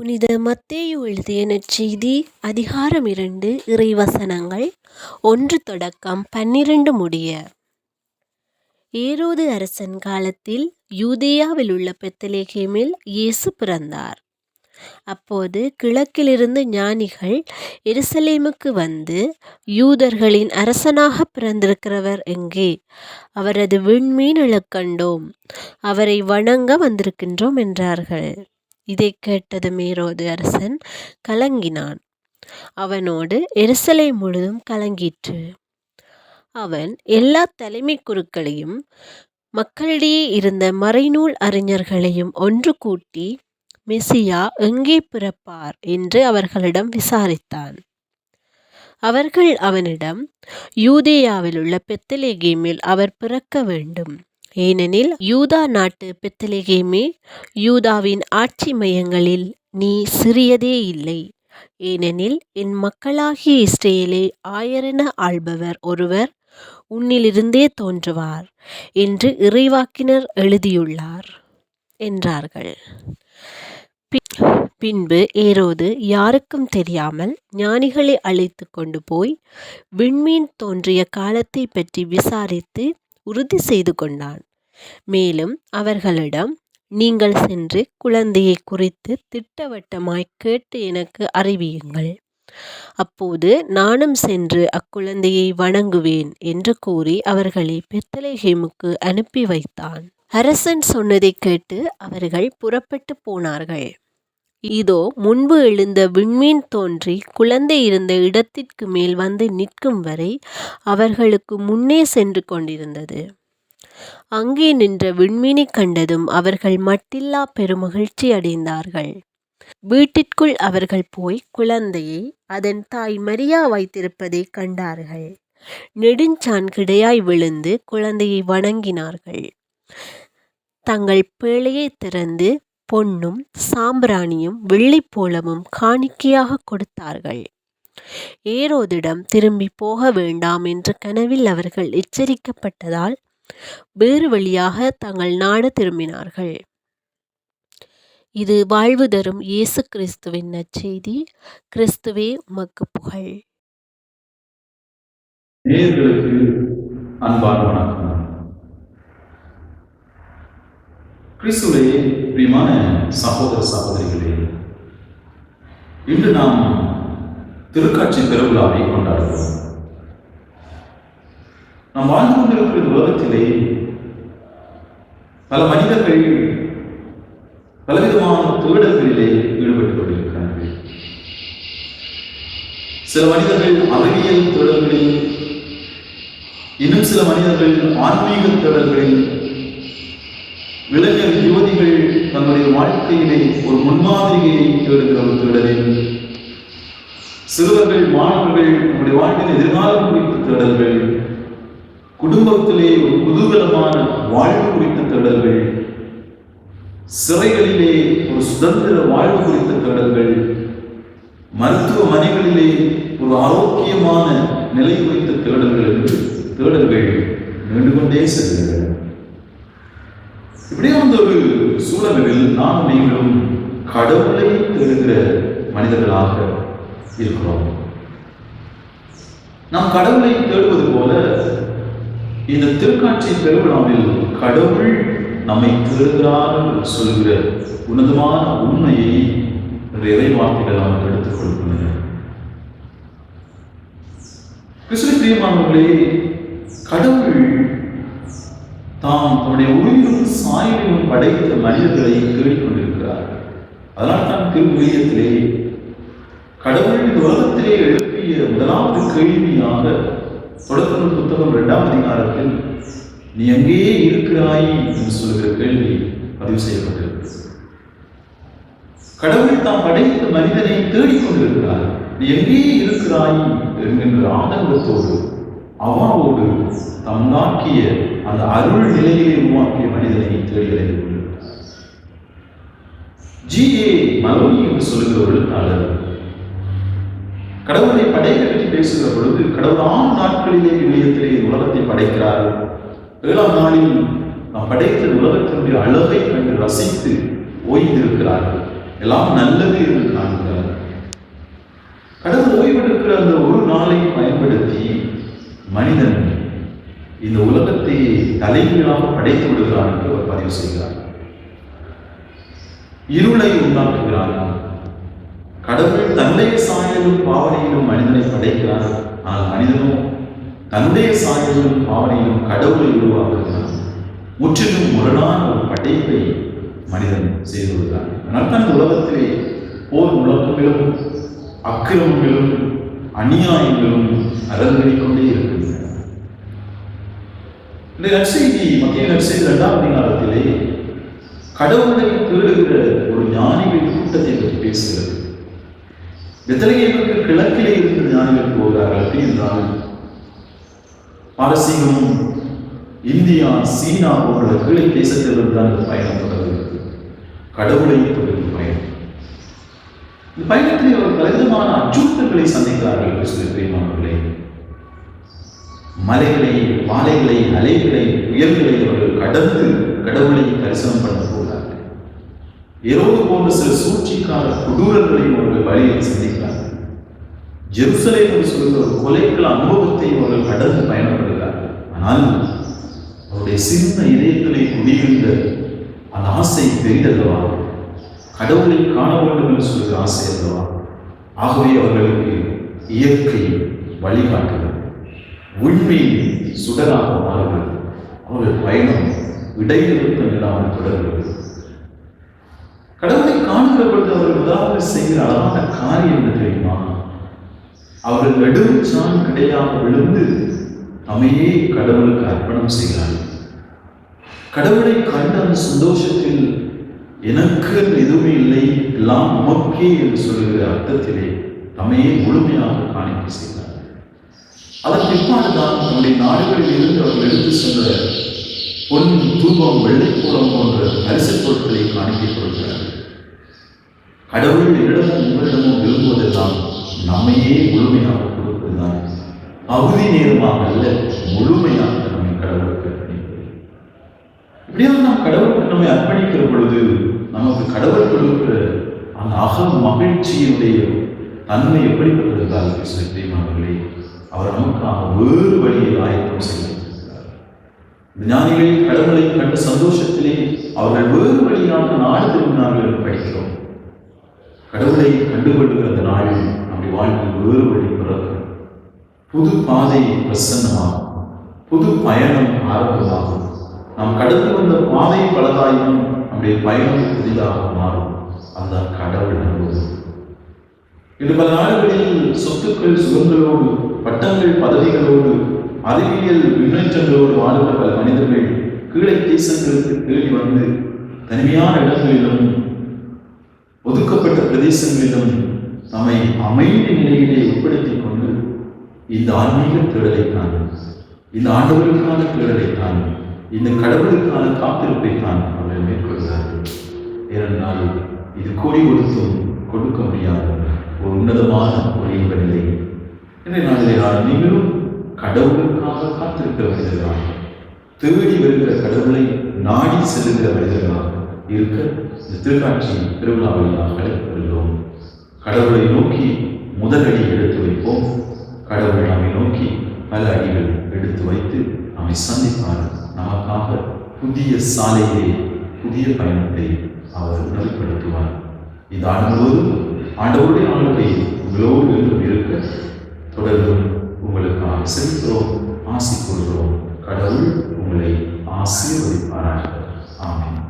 புனித மத்தேயு எழுதிய நற்செய்தி அதிகாரம் இரண்டு இறைவசனங்கள். ஒன்று தொடக்கம் பன்னிரண்டு முடிய. ஏரோது அரசன் காலத்தில் யூதேயாவில் உள்ள பெத்தலேகேமில் இயேசு பிறந்தார். அப்போது கிழக்கிலிருந்து ஞானிகள் எருசலேமுக்கு வந்து யூதர்களின் அரசனாக பிறந்திருக்கிறவர் எங்கே? அவரது விண்மீன் கண்டோம் அவரை வணங்க வந்திருக்கின்றோம் என்றார்கள். இதைக் கேட்டதும் ஏரோது அரசன் கலங்கினான். அவனோடு எரிசலை முழுதும் கலங்கிற்று. அவன் எல்லா தலைமை குருக்களையும் மக்களிடையே இருந்த மறைநூல் அறிஞர்களையும் ஒன்று கூட்டி மெசியா எங்கே பிறப்பார்? என்று அவர்களிடம் விசாரித்தான். அவர்கள் அவனிடம் யூதேயாவில் உள்ள பெத்தலேகேமில் அவர் பிறக்க வேண்டும். ஏனெனில் யூதா நாட்டு பெத்தலேகேமே யூதாவின் ஆட்சி மையங்களில் நீ சிறியதே இல்லை. ஏனெனில் என் மக்களாகிய இஸ்ரேலை ஆயரென ஆள்பவர் ஒருவர் உன்னிலிருந்தே தோன்றுவார் என்று இறைவாக்கினர் எழுதியுள்ளார் என்றார்கள். பின்பு ஏரோது யாருக்கும் தெரியாமல் ஞானிகளை அழைத்து கொண்டு போய் விண்மீன் தோன்றிய காலத்தை பற்றி விசாரித்து உறுதி செய்து கொண்டான். மேலும் அவர்களிடம் நீங்கள் சென்று குழந்தையை குறித்து திட்டவட்டமாய் கேட்டு எனக்கு அறிவியுங்கள். அப்போது நானும் சென்று அக்குழந்தையை வணங்குவேன் என்று கூறி அவர்களை பெத்தலேஹேமுக்கு அனுப்பி வைத்தான். அரசன் சொன்னதை கேட்டு அவர்கள் புறப்பட்டு போனார்கள். இதோ முன்பு எழுந்த விண்மீன் தோன்றி குழந்தை இருந்த இடத்திற்கு மேல் வந்து நிற்கும் வரை அவர்களுக்கு முன்னே சென்று கொண்டிருந்தது. அங்கே நின்ற விண்மீனை கண்டதும் அவர்கள் மட்டில்லா பெருமகிழ்ச்சி அடைந்தார்கள். வீட்டிற்குள் அவர்கள் போய் குழந்தையை அதன் தாய் மரியா வைத்திருப்பதை கண்டார்கள். நெடுஞ்சான் கிடையாய் விழுந்து குழந்தையை வணங்கினார்கள். தங்கள் பிழையை திறந்து பொன்னும் சாம்பிராணியும் வெள்ளிப்போளமும் காணிக்கையாக கொடுத்தார்கள். ஏரோதிடம் திரும்பி போக வேண்டாம் என்று கனவில் அவர்கள் எச்சரிக்கப்பட்டதால் வேறு வழியாக தங்கள் நாடு திரும்பினார்கள். இது வாழ்வு தரும் இயேசு கிறிஸ்துவின் நற்செய்தி. கிறிஸ்துவே உமக்கு புகழ். அன்பான வணக்கம் கிறிஸ்துவே பிரியமான சகோதர சகோதரிகளே இன்று நாம் திருக்காட்சி பெருவிழாவை கொண்டாடுகிறோம் நாம் வாழ்ந்து கொண்டிருக்கிற உலகத்திலே பல மனிதர்கள் பலவிதமான தேடல்களிலே ஈடுபட்டுக் கொண்டிருக்கிறார்கள். சில மனிதர்கள் அறிவியல் தேடல்களில் இன்னும் சில மனிதர்கள் ஆன்மீக தேடல்களில் இளைஞர் யுவதிகள் தங்களுடைய வாழ்க்கையிலே ஒரு முன்மாதிரியை தேடுகிற தேடலில் சிறுவர்கள் மாணவர்கள் நம்முடைய வாழ்க்கையில் எதிர்காலம் குறித்த தேடல்கள் குடும்பத்திலே ஒரு குதூகலமான வாழ்வு குறித்த தேடல்கள் சிறைகளிலே ஒரு சுதந்திர வாழ்வு குறித்த தேடல்கள் மருத்துவமனைகளிலே ஒரு ஆரோக்கியமான நிலை குறித்த தேடல்கள் என்று தேடல்கள் நீண்டு கொண்டே செல்கிறது இப்படியே சூழலில் நாம் நீங்களும் கடவுளை தேடுகிற மனிதர்களாக இருக்கிறோம். நாம் கடவுளை தேடுவது போல இந்த திருக்காட்சி பெருவிழாவில் கடவுள் நம்மை தேடுகிறார் என்று சொல்கிற உன்னதமான உண்மையை இறை வார்த்தைகள் நமக்கு எடுத்துக் கொடுக்கின்றன கிறிஸ்துவ பிரியமானவர்களே கடவுள் தாம் தன்னுடைய உயிரும் சாயலும் படைத்த மனிதர்களை கேட்டுக்கொண்டிருக்கிறார் அதனால் தான் திருவிழியத்திலே கடவுளின் உலகத்திலே எழுப்பிய முதலாவது கேள்வியாக தொடக்கம் புத்தகம் இரண்டாம் அதிகாரத்தில் நீ எங்கேயே இருக்கிறாய்? என்று சொல்கிற கேள்வி பதிவு செய்யப்பட்டிருக்கு கடவுள் தாம் படைத்த மனிதனை தேடிக்கொண்டிருக்கிறார். நீ எங்கேயே இருக்கிறாய்? என்கின்ற ஆதங்கத்தோடு அவாவோடு தம்மாக்கிய அந்த அருள் நிலையை உருவாக்கிய மனிதனை தேடி ஜி ஏ மலோனி என்று சொல்லுகிற ஒரு எழுத்தாளர் கடவுளை படைக்க பற்றி பேசுகிற பொழுது கடவுள் ஆறு நாட்களிலே இணையத்திலே உலகத்தை படைக்கிறார். ஏழாம் நாளில் நாம் படைத்த உலகத்தினுடைய அழகை கண்டு ரசித்து ஓய்ந்திருக்கிறார்கள் எல்லாம் நல்லது என்று காண்கிறார் கடவுள் ஓய்வெடுக்கிற அந்த ஒரு நாளை பயன்படுத்தி மனிதன் இந்த உலகத்தை தலைகீழாக படைத்து விடுகிறான் என்று அவர் பதிவு செய்கிறார். இருளை உண்டாக்குகிறார். கடவுள் தன்னுடைய சாயலும் பாவனையிலும் மனிதனை படைக்கிறார். ஆனால் மனிதனும் தன்னுடைய சாயலும் பாவனையிலும் கடவுளை உருவாக்குகிறார். முற்றிலும் முரணான ஒரு படைப்பை மனிதன் செய்து வருகிறார் அதனால் தான் இந்த உலகத்திலே போர் முழக்கங்களும் அக்கிரமங்களும் அநியாயங்களும் அரங்கேறிக் இந்த நற்செய்தி மத்திய நற்செய்தி இரண்டாம் அதிகாரத்திலே கடவுளை தேடுகிற ஒரு ஞானிகள் கூட்டத்தை பற்றி பேசுகிறது. பெத்தலகேமுக்கு கிழக்கிலே இருக்கிற ஞானிகள் போகிறார்கள் அப்படி என்றால் பாரசீகமும் இந்தியா சீனா போன்ற கீழே தேசத்திலிருந்து தான் இந்த பயணம் தொடர்கிறது கடவுளை தொடர்ந்து பயணம். இந்த பயணத்தில் அவர் பலவிதமான அச்சுறுத்தல்களை சந்திக்கிறார்கள் கிறிஸ்துவ பிரியமானவர்களே மலைகளை பாலைகளை அலைகளை உயர்களை அவர்கள் கடந்து கடவுளை தரிசனம் பண்ண போகிறார்கள். ஏரோது போன்ற சில சூழ்ச்சிக்கான கொடூரங்களையும் அவர்கள் வழியில் சந்திக்கிறார்கள். ஜெருசலேம் என்று சொல்கிற ஒரு கொலைகள் அனுபவத்தை அவர்கள் கடந்து பயணப்படுகிறார்கள். ஆனால் அவருடைய சின்ன இதயத்திலே குடியிருந்த அந்த ஆசை பெரிதல்லவா கடவுளை காண வேண்டும் என்று சொல்கிற ஆசை அல்லவா? ஆகவே அவர்களுக்கு இயற்கை வழிகாட்டு உண்மையில் சுடராக மாறுகிறது அவருடைய பயணம் இடைநிறுத்தம் இல்லாமல் தொடர்கிறது கடவுளை காணுகிற பொழுது அவர் முதலாவது செய்கிற அழகான காரியம் என்ன தெரியுமா? அவர் நெடுஞ்சான் கிடையாமல் விழுந்து தமையே கடவுளுக்கு அர்ப்பணம் செய்கிறார். கடவுளை கண்ட அந்த சந்தோஷத்தில் எனக்கு எதுவுமே இல்லை எல்லாம் உமக்கே என்று சொல்லுகிற அர்த்தத்திலே தமையே முழுமையாக காணிக்க செய்கிறார். அதன் பிற்பாடுதான் நம்முடைய நாடுகளில் இருந்து அவர்கள் எடுத்து சென்ற பொன் தூபம் வெள்ளைக்கூடம் போன்ற பரிசுப் பொருட்களை காணிக்கை கொடுக்கிறார்கள். கடவுள் என்னிடமும் உங்களிடமும் விரும்புவதெல்லாம் நம்மையே முழுமையாக கொடுப்பதுதான். பகுதி நேரமாக அல்ல முழுமையாக நம்மை கடவுளுக்கு அர்ப்பணிப்பது. இப்படியாக நாம் கடவுளுக்கு நம்மை அர்ப்பணிக்கிற பொழுது நமக்கு கடவுள் கொடுக்கிற அந்த அக மகிழ்ச்சியினுடைய தன்மை எப்படிப்பட்டிருந்தால் பிரியமானவர்களே? அவர் நமக்காக வேறு வழியை ஆயத்தம் செய்திருக்கிறார் ஞானிகள் கடவுளை கண்ட சந்தோஷத்திலே அவர்கள் வேறு வழியாக நாடு திரும்பினார்கள் படிக்கிறோம். கடவுளை கண்டுகொள்கிற அந்த நாளில் நம்முடைய வாழ்க்கையில் வேறு வழி பிறகு புது பாதை பிரசன்னமாகும். புது பயணம் ஆரம்பமாகும். நாம் கடந்து வந்த பாதை பலதாயினும் நம்முடைய பயணம் புதிதாக மாறும். அந்த கடவுள் நம்புவது. இது பல நாடுகளில் சொத்துக்கள் சுதந்திரோடு பட்டங்கள் பதவிகளோடு அறிவியல் முன்னேற்றங்களோடு வாழ்கிற பல மனிதர்கள் கீழே தேசங்களுக்கு தேடி வந்து தனிமையான இடங்களிலும் ஒதுக்கப்பட்ட பிரதேசங்களிலும் நம்மை அமைதி நிலையிலே உட்படுத்திக் கொண்டு இந்த ஆன்மீக தேடலைத்தான் இந்த ஆண்டவருக்கான தேடலைத்தான் இந்த கடவுளுக்கான காத்திருப்பைத்தான் அவர்கள் மேற்கொள்கிறார்கள் ஏனென்றால் இது கோடி கொடுத்தும் கொடுக்க முடியாத. ஒரு உன்னதமான ஒரு இன்ப நிலை என்னை நாளிலே நீங்களும் கடவுளுக்காக காத்திருக்கிற மனிதர்களாக தேடி வருகிற கடவுளை நாடி செல்லுகிற மனிதர்களாக இருக்க இந்த திருக்காட்சி திருவிழாவழியாக அழைக்கப்படுகிறோம் கடவுளை நோக்கி முதலடி எடுத்து வைப்போம். கடவுள் நம்மை நோக்கி பல அடிகள் எடுத்து வைத்து நம்மை சந்திப்பார். நமக்காக புதிய சாலையை புதிய பயணத்தை அவர் நெறிப்படுத்துவார் இந்த ஆண்டு ஆண்டவருடைய ஆளுகை உங்களோடு இருக்க தொடர்ந்தும் உங்களுக்காக செலுத்துகிறோம் ஆசை கொள்கிறோம். கடவுள் உங்களை ஆசீர்வதிப்பாராக. ஆமாம்